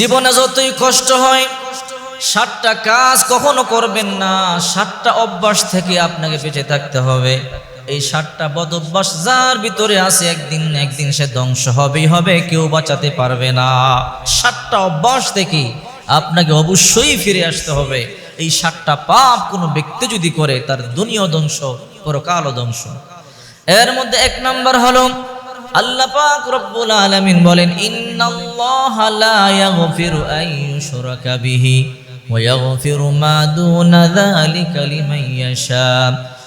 জীবনে যতই কষ্ট হয়, সাতটা কাজ কখনো করবেন না, সাতটা অভ্যাস থেকে আপনাকে বেঁচে থাকতে হবে। এই সাতটা বদ অভ্যাস যার ভিতরে আছে, একদিন একদিন সে ধ্বংস হবেই হবে, কেউ বাঁচাতে পারবে না। সাতটা অভ্যাস থেকে আপনাকে অবশ্যই ফিরে আসতে হবে। এই সাতটা পাপ কোনো ব্যক্তি যদি করে, তার দুনিয়া ধ্বংস, পরকালও ধ্বংস। এর মধ্যে এক নাম্বার হলো আল্লাহ পাক রব্বুল আলামিন বলেন, ইন্নাল্লাহা লা ইয়াগফিরু আন ইউশরাকা বিহি ওয়া ইয়াগফিরু মা দুনা যালিকা লিমান ইয়াশা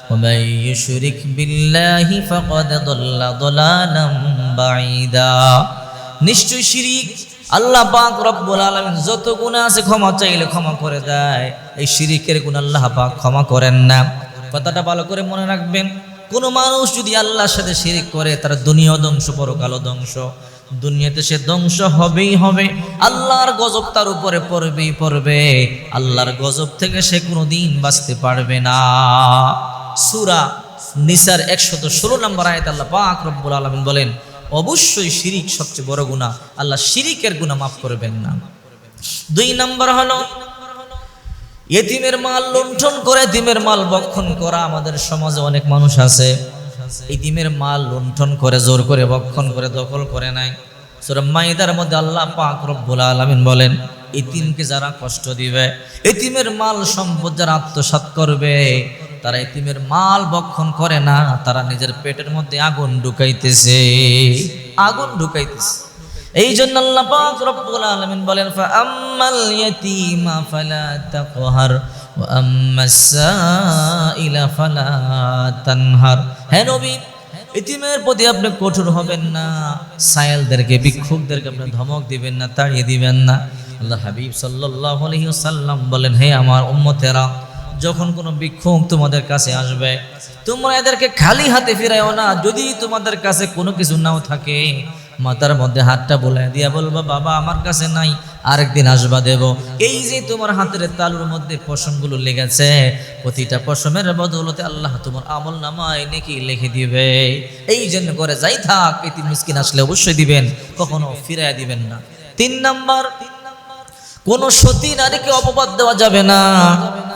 মান ইউশরিক বিল্লাহি ফাকাদ দাল্লা দালালাম বাঈদা। নিশ্চয় শিরিক। আল্লাহ পাক রব্বুল আলামিন যত গুনাহ আছে ক্ষমা চাইলে ক্ষমা করে দেয়। এই শিরিকের গুণ আল্লাহ পাক ক্ষমা করেন না। কথাটা ভালো করে মনে রাখবেন। কোন মানুষ যদি আল্লাহর সাথে শিরিক করে, তার দুনিয়া ধ্বংস, পরকালও ধ্বংস। দুনিয়াতে সে ধ্বংস হবেই হবে। আল্লাহর গজব তার উপরে পড়বেই পড়বে। আল্লাহর গজব থেকে সে কোনো দিন বাঁচতে পারবে না। সুরা নিসার একশত ষোলো নম্বর আয়াত আল্লাহ পাক রব্বুল আলমিন বলেন, অবশ্যই শিরিক সবচেয়ে বড় গুণা আল্লাহ শিরিকের গুণা মাফ করবেন না। দুই নম্বর হলো এতিমের মাল লুণ্ঠন করে এতিমের মাল বক্ষণ করা আমাদের সমাজে অনেক মানুষ আছে। এতিমের মাল লুণ্ঠন করে, জোর করে বক্ষণ করে, দখল করে নাই। সুরা মাইদার মধ্যে আল্লাহ পাক রব্বুল আলামিন বলেন, এতিমকে যারা কষ্ট দিবে, এতিমের মাল সম্পদ যারা আত্মসাৎ করবে, তারা এতিমের মাল বক্ষণ করে না, তারা নিজের পেটের মধ্যে আগুন ঢুকাইতেছে। আগুন ঢুকাইতেছে। এই জন্য আল্লাহ পাক রব্বুল আলামিন বলেন, ফাআম্মাল ইয়াতীমা ফালা তাকহার ওয়া আম্মাস সাইলা ফালা তানহার। হে নবী ইতিমের প্রতি আপনি কঠোর হবেন না, সায়েলদেরকে, ভিক্ষুকদেরকে আপনি ধমক দিবেন না, তাড়িয়ে দিবেন না। আল্লাহ হাবিব সাল্লাল্লাহু আলাইহি ওয়াসাল্লাম বলেন, হে আমার উম্মতেরা, যখন কোনো ভিক্ষুক তোমাদের কাছে আসবে, তোমরা এদেরকে খালি হাতে ফিরাইও না, যদি তোমাদের কাছে কোনো কিছু নাও থাকে মাথার মধ্যে হাতটা বলে দিয়া বলবা, বাবা, আমার কাছে নাই, আরেকদিন আসবা দেব। এই যে তোমার হাতের তালুর মধ্যে পশমগুলো লেগেছে, প্রতিটা পশমের বদৌলতে আল্লাহ তোমার আমল নামায় নাকি লিখে দিবে। এই জন্য করে যাই থাক এটি মিসকিন আসলে অবশ্যই দিবেন, কখনো ফিরাইয়া দিবেন না। তিন নাম্বার, কোন সতী নারীকে অপবাদ দেওয়া যাবে না।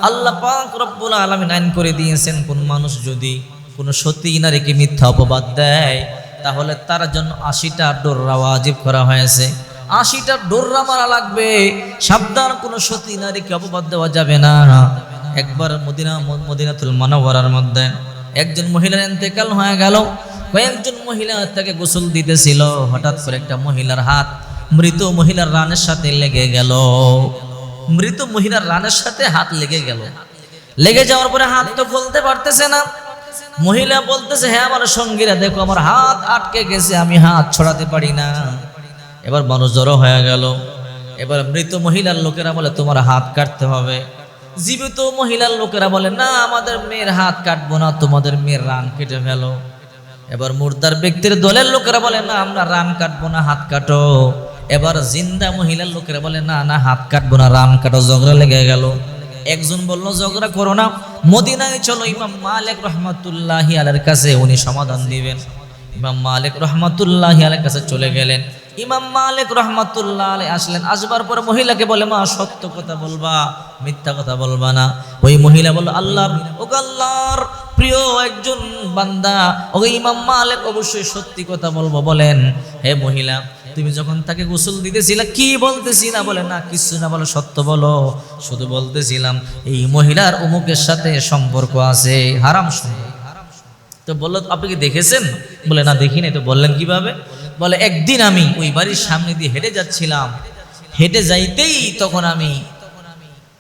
আল্লাহ পাক রব্বুল আলামিন আইন করে দিয়েছেন, কোন মানুষ যদি কোন সতী নারীকে মিথ্যা অপবাদ দেয় তাহলে তার জন্য আশিটা ডোররা ওয়াজিব করা হয়েছে। আশিটা ডোররা মারা লাগবে। সাবধান, কোনো সতী নারীকে অপবাদ দেওয়া যাবে না। একবার মদিনা, মদিনাতুল মানবরার মধ্যে একজন মহিলার ইন্তেকাল হয়ে গেল। কয়েকজন মহিলা তাকে গোসল দিতেছিল। হঠাৎ করে একটা মহিলার হাত মৃত মহিলার রানের সাথে লেগে গেল। মৃত মহিলার রানের সাথে হাত লেগে গেল। লেগে যাওয়ার পরে হাত তো খুলতে পারতেছে না। মহিলা বলতেছে হ্যাঁ আমার সঙ্গীরা, দেখো, আমার হাত আটকে গেছে, আমি হাত ছড়াতে পারি না। এবার মানুষ জড়ো হয়ে গেল। এবার মৃত মহিলার লোকেরা বলে, তোমার হাত কাটতে হবে। জীবিত মহিলার লোকেরা বলে, না, আমাদের মেয়ের হাত কাটবো না, তোমাদের মেয়ের রান কেটে ফেলো। এবার মুর্দার ব্যক্তির দলের লোকেরা বলে, না, আমরা রান কাটবো না, হাত কাটো। এবার জিন্দা মহিলার লোকেরা বলে, না না, হাত কাটবো না, রান কাটো। ঝগড়া লেগে গেল। একজন বলল, ঝগড়া করো না। মদিনায় চলো, ইমাম মালিক রহমাতুল্লাহ আলের কাছে উনি সমাধান দিবেন। ইমাম মালিক রহমাতুল্লাহ আলের কাছে চলে গেলেন। ইমাম মালিক রহমাতুল্লাহ আলাই আসলেন। আসবার পরে মহিলাকে বলে, মা, সত্য কথা বলবা, মিথ্যা কথা বলবা না। ওই মহিলা বলল, আল্লাহ ও আল্লাহর প্রিয় একজন বান্দা। ওকে ইমাম মালিক অবশ্যই সত্যি কথা বলব। বলেন, হে মহিলা তুমি যখন তাকে গোসল দিতেছিলা, কি বলতেছিলা? বলে, না, কিছু না, বলো, সত্য বলো। শুধু বলতেছিলাম, এই মহিলার অমুকের সাথে সম্পর্ক আছে, হারাম সম্পর্ক তো বলল, আপনি কি দেখেছেন? বলে, না দেখিনি তো বললেন, কীভাবে? বলে, একদিন আমি ওই বাড়ির সামনে দিয়ে হেঁটে যাচ্ছিলাম। হেঁটে যাইতেই তখন আমি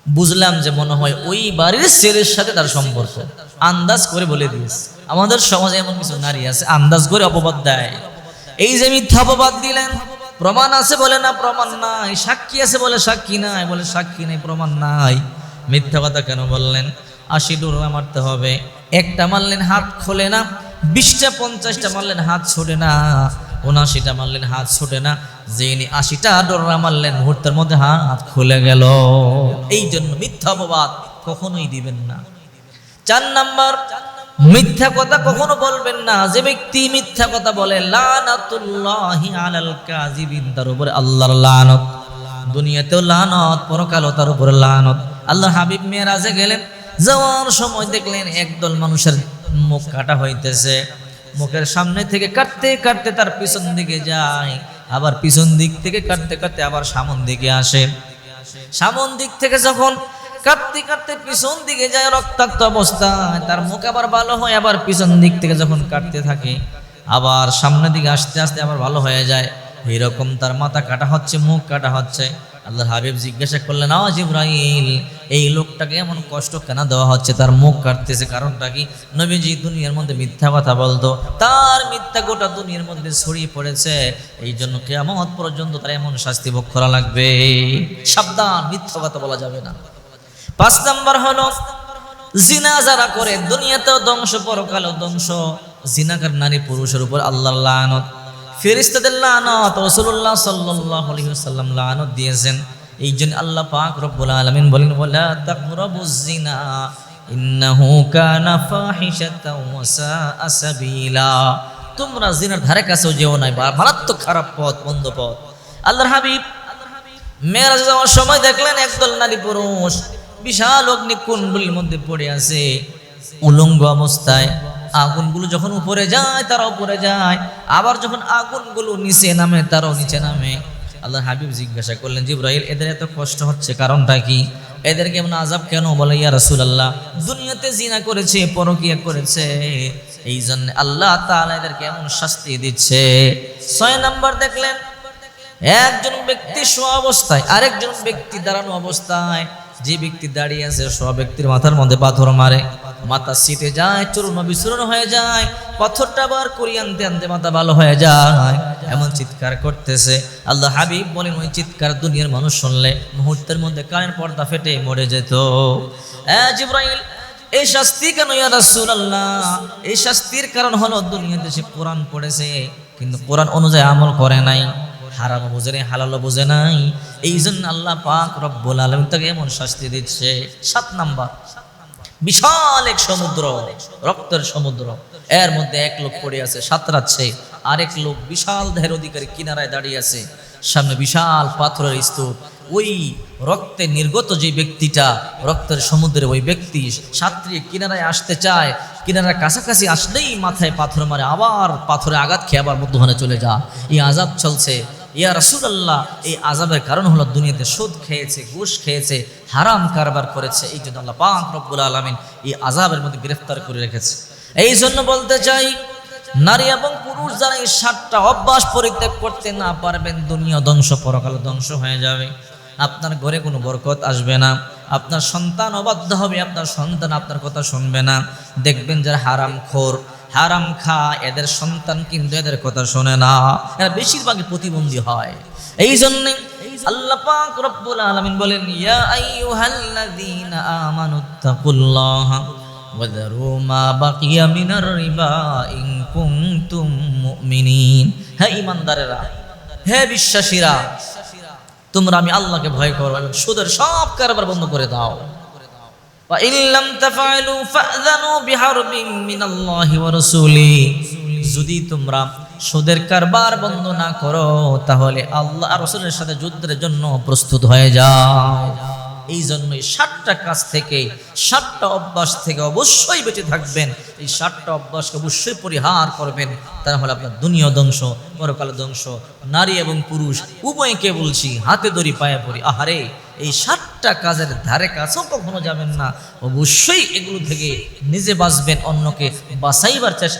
বুঝলাম যে মনে হয় ওই বাড়ির ছেলের সাথে তার সম্পর্ক। আন্দাজ করে বলে দিয়েছে। আমাদের সমাজে এমন কিছু নারী আছে, আন্দাজ করে অপবাদ দেয়। এই যে মিথ্যা অপবাদ দিলেন, প্রমাণ আছে বলে না, প্রমাণ নাই। সাক্ষী আছে বলে সাক্ষী নাই, বলে সাক্ষী নেই, প্রমাণ নাই। মিথ্যা কথা কেন বললেন? আশি ডোরা মারতে হবে। একটা মারলেন, হাত খোলে না। বিশটা, পঞ্চাশটা মারলেন, হাত ছোটে না। উনাশিটা মারলেন, হাত ছোটে না। যিনি আশিটা ডোরা মারলেন, মুহূর্তের মধ্যে হাত খুলে গেল। এই জন্য মিথ্যা অপবাদ কখনোই দিবেন না। চার নাম্বার মিথ্যা কথা কখনো বলবেন না। যে ব্যক্তি মিথ্যা কথা বলে তার উপরে আল্লাহর লানত। দুনিয়াতেও লানত, পরকালও তার উপরে লানত। আল্লাহ হাবিব মেয়েরাজে গেলেন, যাওয়ার সময় দেখলেন একদল মানুষের মুখ কাটা হইতেছে। মুখের সামনে থেকে কাটতে কাটতে তার পিছন দিকে যায়, আবার পিছন দিক থেকে কাটতে কাটতে আবার সামন দিকে আসে। সামন দিক থেকে যখন কাটতে কাটতে পিছন দিকে যায় রক্তাক্ত অবস্থায়। তার মুখ আবার ভালো হয়, আবার পিছন দিক থেকে যখন কাটতে থাকে, আবার সামনের দিকে আসতে আসতে আবার ভালো হয়ে যায়। এইরকম তার মাথা কাটা হচ্ছে, মুখ কাটা হচ্ছে। আল্লাহ হাবিব জিজ্ঞাসা করলেন আওয়াজ ইব্রাহিম এই লোকটাকে এমন কষ্ট কেন দেওয়া হচ্ছে? তার মুখ কাটতেছে কারণটা কি? নবীজি দুনিয়ার মধ্যে মিথ্যা কথা বলতো। তার মিথ্যা গোটা দুনিয়ার মধ্যে ছড়িয়ে পড়েছে। এই জন্য কেয়ামত পর্যন্ত তার এমন শাস্তি ভোগ করা লাগবে। সাবধান, মিথ্যা কথা বলা যাবে না। পাঁচ নাম্বার হলো, জিনা যারা করে, দুনিয়াতেও ধ্বংস, পরকালেও ধ্বংস। জিনাকার নারী পুরুষের উপর আল্লাহ লানত। ফেরিস্তাদের লানত, রাসূলুল্লাহ সাল্লাল্লাহু আলাইহি ওয়াসাল্লাম লানত দিয়েছেন। এই জন্য আল্লাহ পাক রব্বুল আলামিন বলেন তাকরাবুজ জিনা, ইন্নাহু কানা ফাহিশাতাও ওয়া সাআ তোমরা জিনার ধারে কাছেও যেও না মারাত্মক খারাপ পথ বন্ধ পথ। আল্লাহর হাবিব মেয়েরাজ যাওয়ার সময় দেখলেন একদল নারী পুরুষ। বিশাল অগ্নিকুণ্ডগুলির মধ্যে পড়ে আছে। উলঙ্গ অবস্থায় আগুনগুলো যখন উপরে যায়, তারা উপরে যায়। আবার যখন আগুনগুলো নিচে নামে, তারাও নিচে নামে। আল্লাহ হাবিব জিজ্ঞাসা করলেন, জিব্রাইল, এদের এত কষ্ট হচ্ছে, কারণটা কি? এদেরকে এমন আজাব কেন? বলে, ইয়া রাসূলুল্লাহ, দুনিয়াতে জিনা করেছে, পরকিয়া করেছে। এই জন্য আল্লাহ তাআলা এদেরকে এমন শাস্তি দিচ্ছে। ছয় নাম্বার দেখলেন, একজন ব্যক্তি শোয়া অবস্থায়, আরেকজন ব্যক্তি দাঁড়ানো অবস্থায় যে ব্যক্তি দাঁড়িয়ে আছে সব ব্যক্তির মাথার মধ্যে পাথর মারে। মাথা শীতে যায়, চূর্ণ বিচূর্ণ হয়ে যায়, পাথরটা আবার করি আনতে আনতে মাথা ভালো হয়ে যায়। এমন চিৎকার করতেছে। আল্লাহ হাবিব বলেন, ওই চিৎকার দুনিয়ার মানুষ শুনলে মুহূর্তের মধ্যে কারেন্ট পর্দা ফেটে মরে যেত। জিব্রাইল এই শাস্তি কেন রাসূলুল্লাহ? এই শাস্তির কারণ হলো দুনিয়াতে সে কোরআন পড়েছে, কিন্তু কোরআন অনুযায়ী আমল করে নাই। হারামও বুঝে নাই, হালালও বুঝে নাই। এই জন্য আল্লাহ পাক রব্বুল আলম তাকে এমন শাস্তি দিচ্ছে। সাত নাম্বার। বিশাল এক সমুদ্র, রক্তের সমুদ্র। এর মধ্যে এক লোক পড়ে আছে, সাঁতরাচ্ছে। আরেক লোক বিশাল দেহের অধিকারী কিনারায় দাঁড়িয়ে আছে। সামনে বিশাল পাথরের স্তূপ। ওই রক্তে নির্গত যে ব্যক্তিটা, রক্তের সমুদ্রে ওই ব্যক্তি সাঁতরিয়ে কিনারায় আসতে চায়। কিনারার কাছাকাছি আসলেই মাথায় পাথর মারে, আবার পাথরে আঘাত খেয়ে আবার মধ্যখানে চলে যা এই আজাব চলছে। ইয়া রাসূলুল্লাহ, এই আজাবের কারণ হলো দুনিয়াতে সুদ খেয়েছে, ঘুষ খেয়েছে, হারাম কারবার করেছে, এই জন্য আল্লাহ পাক রব্বুল আলামিন এই আজাবের মধ্যে গ্রেফতার করে রেখেছে। এই জন্য বলতে চাই, নারী এবং পুরুষ যারা এই সাতটা অভ্যাস পরিত্যাগ করতে না পারবেন, দুনিয়া ধ্বংস, পরকাল ধ্বংস হয়ে যাবে। আপনার ঘরে কোনো বরকত আসবে না, আপনার সন্তান অবাধ্য হবে, আপনার সন্তান আপনার কথা শুনবে না। দেখবেন যারা হারাম খোর হারাম খা এদের সন্তান কিন্তু এদের কথা শোনে না এরা বেশিরভাগই প্রতিবন্ধী হয় এই জন্যে আল্লাহ পাক রব্বুল আলামিন বলেন ইয়া আইয়ুহাল্লাযীনা আমানুত্তাকুল্লাহা وذروا ما بقي من الربا إن كنتم مؤمنين হে ইমানদারেরা হে বিশ্বাসীরা তোমরা আমি আল্লাহকে ভয় করো এবং সুদের সব কারবার বন্ধ করে দাও وإن لم تفعلوا فأذنوا بحرب من الله ورسوله যদি তোমরা সুদের কারবার বন্ধ না করো তাহলে আল্লাহ আর রসুলের সাথে যুদ্ধের জন্য প্রস্তুত হয়ে যাও এই জন্যই ষাটটা কাজ থেকে ষাটটা অভ্যাস থেকে অবশ্যই বেঁচে থাকবেন। এই ষাটটা অভ্যাসকে অবশ্যই পরিহার করবেন। তাহলে আপনার দুনিয়া ধ্বংস, পরকাল ধ্বংস, নারী এবং পুরুষ, উভয়কে বলছি, হাতে দড়ি পায়ে পড়ি আহারে, এই সাতটা কাজের ধারে কাছেও কখনো যাবেন না। অবশ্যই এগুলো থেকে নিজে বাঁচবেন, অন্যকে বাঁচাইবার চেষ্টা